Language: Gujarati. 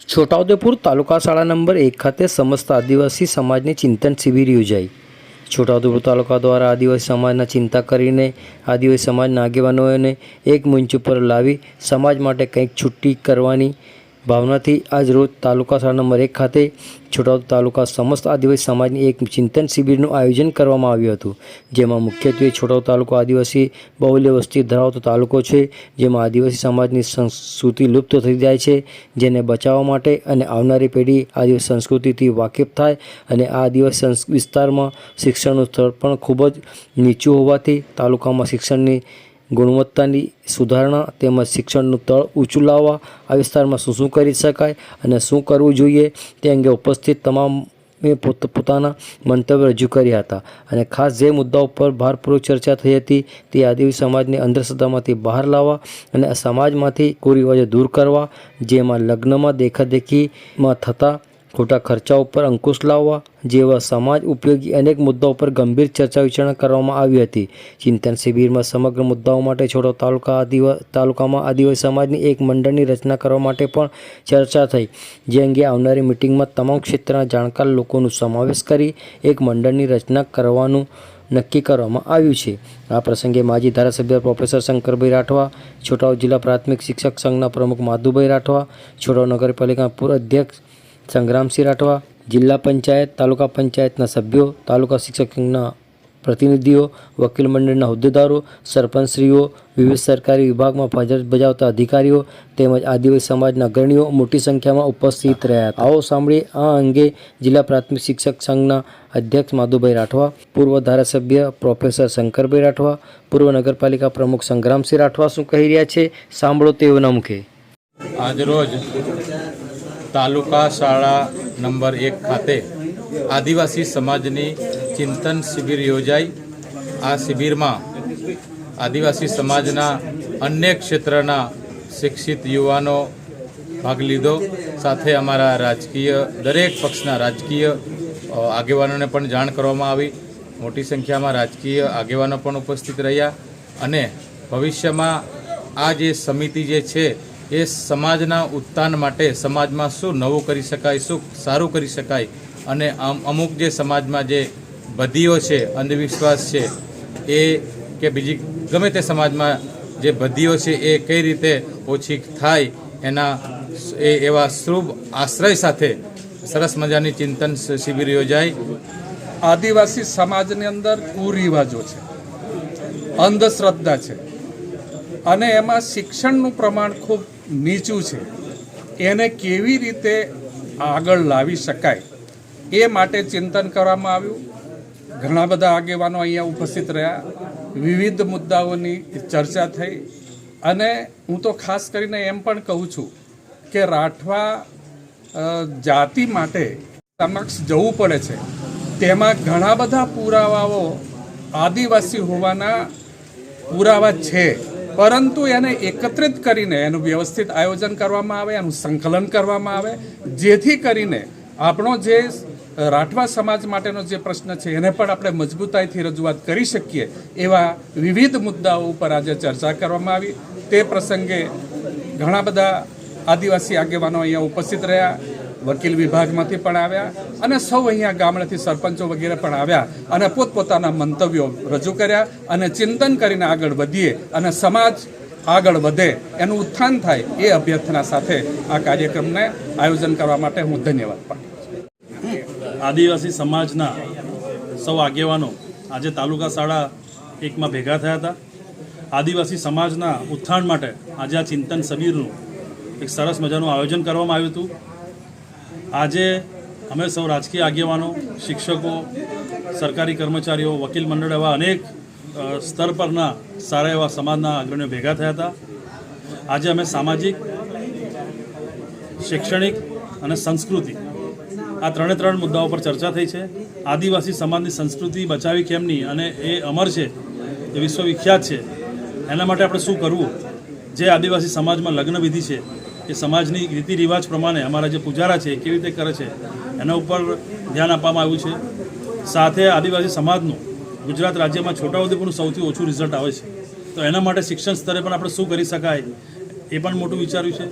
છોટાઉદેપુર તાલુકા શાળા નંબર એક ખાતે સમસ્ત આદિવાસી સમાજની ચિંતન શિબિર યોજાઈ. છોટાઉદેપુર તાલુકા દ્વારા આદિવાસી સમાજના ચિંતા કરીને આદિવાસી સમાજના આગેવાનોને એક મંચ ઉપર લાવી સમાજ માટે કંઈક છુટ્ટી કરવાની ભાવનાથી આજ રોજ તાલુકા શાળા નંબર એક ખાતે છોટાઉદ તાલુકા સમસ્ત આદિવાસી સમાજની એક ચિંતન શિબિરનું આયોજન કરવામાં આવ્યું હતું. જેમાં મુખ્યત્વે છોટાઉદ તાલુકો આદિવાસી બહુલ્ય વસ્તી ધરાવતો તાલુકો છે, જેમાં આદિવાસી સમાજની સંસ્કૃતિ લુપ્ત થઈ જાય છે, જેને બચાવવા માટે અને આવનારી પેઢી આદિવાસી સંસ્કૃતિથી વાકેફ થાય અને આ આદિવાસી વિસ્તારમાં શિક્ષણનું સ્તર પણ ખૂબ જ નીચું હોવાથી તાલુકામાં શિક્ષણની ગુણવત્તાની સુધારણા તેમજ શિક્ષણનું તળ ઊંચું લાવવા આ વિસ્તારમાં શું શું કરી શકાય અને શું કરવું જોઈએ તે અંગે ઉપસ્થિત તમામ પોત, પોતાના મંતવ્ય રજૂ કર્યા હતા. અને ખાસ જે મુદ્દા ઉપર ભારપૂર્વક ચર્ચા થઈ હતી તે આદિવાસી સમાજની અંધશ્રદ્ધામાંથી બહાર લાવવા અને સમાજમાંથી કુરિવાજો દૂર કરવા, જેમાં લગ્નમાં દેખાદેખીમાં થતા ખોટા ખર્ચા ઉપર અંકુશ લાવવા જેવા સમાજ ઉપયોગી અનેક મુદ્દાઓ પર ગંભીર ચર્ચા વિચારણા કરવામાં આવી હતી. ચિંતન શિબિરમાં સમગ્ર મુદ્દાઓ માટે છોડો તાલુકા આદિવા, તાલુકામાં આદિવાસી સમાજની એક મંડળની રચના કરવા માટે પણ ચર્ચા થઈ. જે અંગે આવનારી મિટિંગમાં તમામ ક્ષેત્રના જાણકાર લોકોનો સમાવેશ કરી એક મંડળની રચના કરવાનું નક્કી કરવામાં આવ્યું છે. આ પ્રસંગે માજી ધારાસભ્ય પ્રોફેસર શંકરભાઈ રાઠવા, છોટાઉ જિલ્લા પ્રાથમિક શિક્ષક સંઘના પ્રમુખ માધુભાઈ રાઠવા, છોટાઉ નગરપાલિકાના પૂર્વ અધ્યક્ષ સંગ્રામસિંહ રાઠવા જિલ્લા પંચાયત, તાલુકા પંચાયતના સભ્યો, તાલુકા શિક્ષક સંઘના પ્રતિનિધિઓ, વકીલ મંડળના હોદ્દેદારો, સરપંચશ્રીઓ, વિવિધ સરકારી વિભાગમાં ફરજ બજાવતા અધિકારીઓ તેમજ આદિવાસી સમાજના અગ્રણીઓ મોટી સંખ્યામાં ઉપસ્થિત રહ્યા હતા. આવો સાંભળી આ અંગે જિલ્લા પ્રાથમિક શિક્ષક સંઘના અધ્યક્ષ માધુભાઈ રાઠવા, પૂર્વ ધારાસભ્ય પ્રોફેસર શંકરભાઈ રાઠવા, પૂર્વ નગરપાલિકા પ્રમુખ સંગ્રામસિંહ રાઠવા શું કહી રહ્યા છે? સાંભળો તેઓના મુખે. આજરોજ તાલુકા શાળા નંબર એક ખાતે આદિવાસી સમાજની ચિંતન શિબિર યોજાઈ. આ શિબિરમાં આદિવાસી સમાજના અન્ય ક્ષેત્રના શિક્ષિત યુવાનો ભાગ લીધો. સાથે અમારા રાજકીય, દરેક પક્ષના રાજકીય આગેવાનોને પણ જાણ કરવામાં આવી. મોટી સંખ્યામાં રાજકીય આગેવાનો પણ ઉપસ્થિત રહ્યા. અને ભવિષ્યમાં આ જે સમિતિ જે છે એ સમાજના ઉત્થાન માટે સમાજમાં શું નવું કરી શકાય, શું સારું કરી શકાય અને અમ- અમુક જે સમાજમાં જે બધીઓ છે, અંધવિશ્વાસ છે, એ કે બીજી ગમે તે સમાજમાં જે બધીઓ છે, એ કઈ રીતે ઓછી થાય એના એ એવા શુભ આશ્રય સાથે સરસ મજાની ચિંતન શિબિર યોજાય. આદિવાસી સમાજની અંદર કુરિવાજો છે, અંધશ્રદ્ધા છે અને એમાં શિક્ષણનું પ્રમાણ ખૂબ નીચું છે. એને કેવી રીતે આગળ લાવી શકાય એ માટે ચિંતન કરવામાં આવ્યું. ઘણા બધા આગેવાનો અહીંયા ઉપસ્થિત રહ્યા. વિવિધ મુદ્દાઓની ચર્ચા થઈ. અને હું તો ખાસ કરીને એમ પણ કહું છું કે રાઠવા જાતિ માટે સમક્ષ જવું પડે છે. તેમાં ઘણા બધા પુરાવાઓ આદિવાસી હોવાના પુરાવા છે. પરંતુ એને એકત્રિત કરીને એનું વ્યવસ્થિત આયોજન કરવામાં આવે, એનું સંકલન કરવામાં આવે, જેથી કરીને આપણો જે રાઠવા સમાજ માટેનો જે પ્રશ્ન છે, એને પણ આપણે મજબૂતાઈથી રજૂઆત કરી શકીએ એવા વિવિધ મુદ્દાઓ ઉપર આજે ચર્ચા કરવામાં આવી. તે પ્રસંગે ઘણા બધા આદિવાસી આગેવાનો અહીંયા ઉપસ્થિત રહ્યા. વકીલ વિભાગમાંથી પણ આવ્યા અને સૌ અહીંયા ગામડેથી સરપંચો વગેરે પણ આવ્યા અને પોતપોતાના મંતવ્યો રજૂ કર્યા અને ચિંતન કરીને આગળ વધીએ અને સમાજ આગળ વધે એનું ઉત્થાન થાય એ અભ્યર્થના સાથે આ કાર્યક્રમને આયોજન કરવા માટે હું ધન્યવાદ આદિવાસી સમાજના સૌ આગેવાનો આજે તાલુકા શાળા એકમાં ભેગા થયા હતા. આદિવાસી સમાજના ઉત્થાન માટે આજે આ ચિંતન શબીરનું એક સરસ મજાનું આયોજન કરવામાં આવ્યું હતું. આજે અમે સૌ રાજકીય આગેવાનો, શિક્ષકો, સરકારી કર્મચારીઓ, વકીલ મંડળ એવા અનેક સ્તર પરના સારા એવા સમાજના અગ્રણીઓ ભેગા થયા હતા. આજે અમે સામાજિક, શૈક્ષણિક અને સંસ્કૃતિ આ ત્રણે ત્રણ મુદ્દાઓ પર ચર્ચા થઈ છે. આદિવાસી સમાજની સંસ્કૃતિ બચાવી કેમ નહીં અને એ અમર છે, એ વિશ્વવિખ્યાત છે, એના માટે આપણે શું કરવું? જે આદિવાસી સમાજમાં લગ્ન વિધિ છે એ સમાજની રીતિ રિવાજ પ્રમાણે અમારા જે પૂજારા છે કેવી રીતે કરે છે, એના ઉપર ધ્યાન આપવામાં આવ્યું છે. સાથે આદિવાસી સમાજનું ગુજરાત રાજ્યમાં છોટાઉદેપુરનું સૌથી ઓછું રિઝલ્ટ આવે છે. તો એના માટે શિક્ષણ સ્તરે પણ આપણે શું કરી શકાય, એ પણ મોટું વિચાર્યું છે.